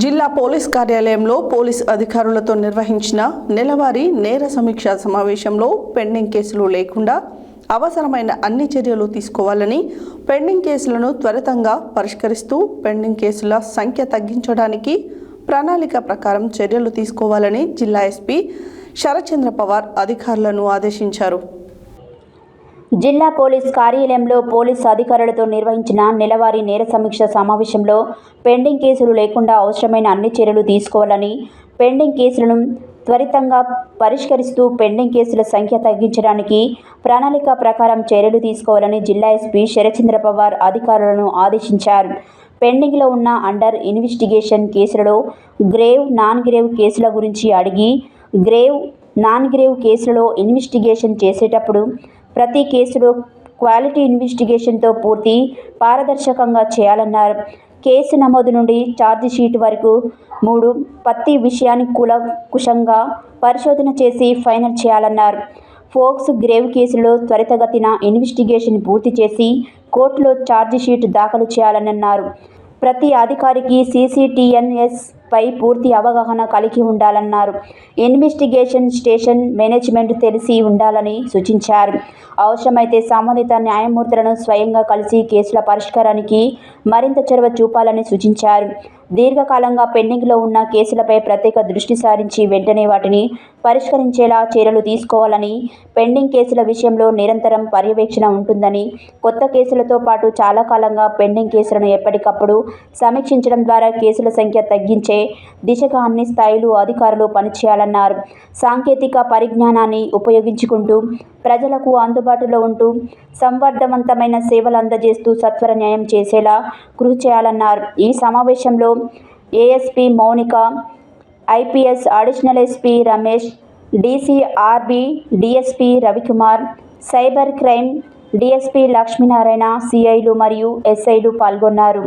జిల్లా పోలీస్ కార్యాలయంలో పోలీస్ అధికారులతో నిర్వహించిన నెలవారీ నేర సమీక్ష సమావేశంలో పెండింగ్ కేసులు లేకుండా అవసరమైన అన్ని చర్యలు తీసుకోవాలని పెండింగ్ కేసులను త్వరితంగా పరిష్కరిస్తూ పెండింగ్ కేసుల సంఖ్య తగ్గించడానికి ప్రణాళిక ప్రకారం చర్యలు తీసుకోవాలని జిల్లా ఎస్పీ శరచంద్ర పవార్ అధికారులను ఆదేశించారు. జిల్లా పోలీస్ కార్యాలయంలో పోలీస్ అధికారులతో నిర్వహించిన నెలవారీ నేర సమీక్ష సమావేశంలో పెండింగ్ కేసులు లేకుండా అవసరమైన అన్ని చర్యలు తీసుకోవాలని పెండింగ్ కేసులను త్వరితంగా పరిష్కరిస్తూ పెండింగ్ కేసుల సంఖ్య తగ్గించడానికి ప్రణాళిక ప్రకారం చర్యలు తీసుకోవాలని జిల్లా ఎస్పీ శరచంద్ర పవార్ అధికారులను ఆదేశించారు. పెండింగ్లో ఉన్న అండర్ ఇన్వెస్టిగేషన్ కేసులలో గ్రేవ్ నాన్ గ్రేవ్ కేసుల గురించి అడిగి గ్రేవ్ నాన్ గ్రేవ్ కేసులలో ఇన్వెస్టిగేషన్ చేసేటప్పుడు ప్రతి కేసులో క్వాలిటీ ఇన్వెస్టిగేషన్తో పూర్తి పారదర్శకంగా చేయాలన్నారు. కేసు నమోదు నుండి ఛార్జిషీట్ వరకు మూడు ప్రతి విషయాన్ని కులకుశంగా పరిశోధన చేసి ఫైనల్ చేయాలన్నారు. ఫోక్స్ గ్రేవ్ కేసులో త్వరితగతిన ఇన్వెస్టిగేషన్ పూర్తి చేసి కోర్టులో ఛార్జ్ షీట్ దాఖలు చేయాలని అన్నారు ప్రతి అధికారికి సీసీటీఎన్ఎస్ పై పూర్తి అవగాహన కలిగి ఉండాలన్నారు. ఇన్వెస్టిగేషన్ స్టేషన్ మేనేజ్మెంట్ తెలిసి ఉండాలని సూచించారు. అవసరమైతే సంబంధిత న్యాయమూర్తులను స్వయంగా కలిసి కేసుల పరిష్కారానికి మరింత చొరవ చూపాలని సూచించారు. దీర్ఘకాలంగా పెండింగ్లో ఉన్న కేసులపై ప్రత్యేక దృష్టి సారించి వెంటనే వాటిని పరిష్కరించేలా చర్యలు తీసుకోవాలని పెండింగ్ కేసుల విషయంలో నిరంతరం పర్యవేక్షణ ఉంటుందని కొత్త కేసులతో పాటు చాలా కాలంగా పెండింగ్ కేసులను ఎప్పటికప్పుడు సమీక్షించడం ద్వారా కేసుల సంఖ్య తగ్గించే దిశగా అన్ని స్థాయిలు అధికారులు పనిచేయాలన్నారు. సాంకేతిక పరిజ్ఞానాన్ని ఉపయోగించుకుంటూ ప్రజలకు అందుబాటులో ఉంటూ సంవర్ధవంతమైన సేవలు అందజేస్తూ సత్వర న్యాయం చేసేలా కృషి చేయాలన్నారు. ఈ సమావేశంలో ASP Mounika IPS additional SP Ramesh DCRB DSP Ravikumar cyber crime DSP Lakshminarayana సిఐలు మరియు ఎస్ఐలు పాల్గొన్నారు.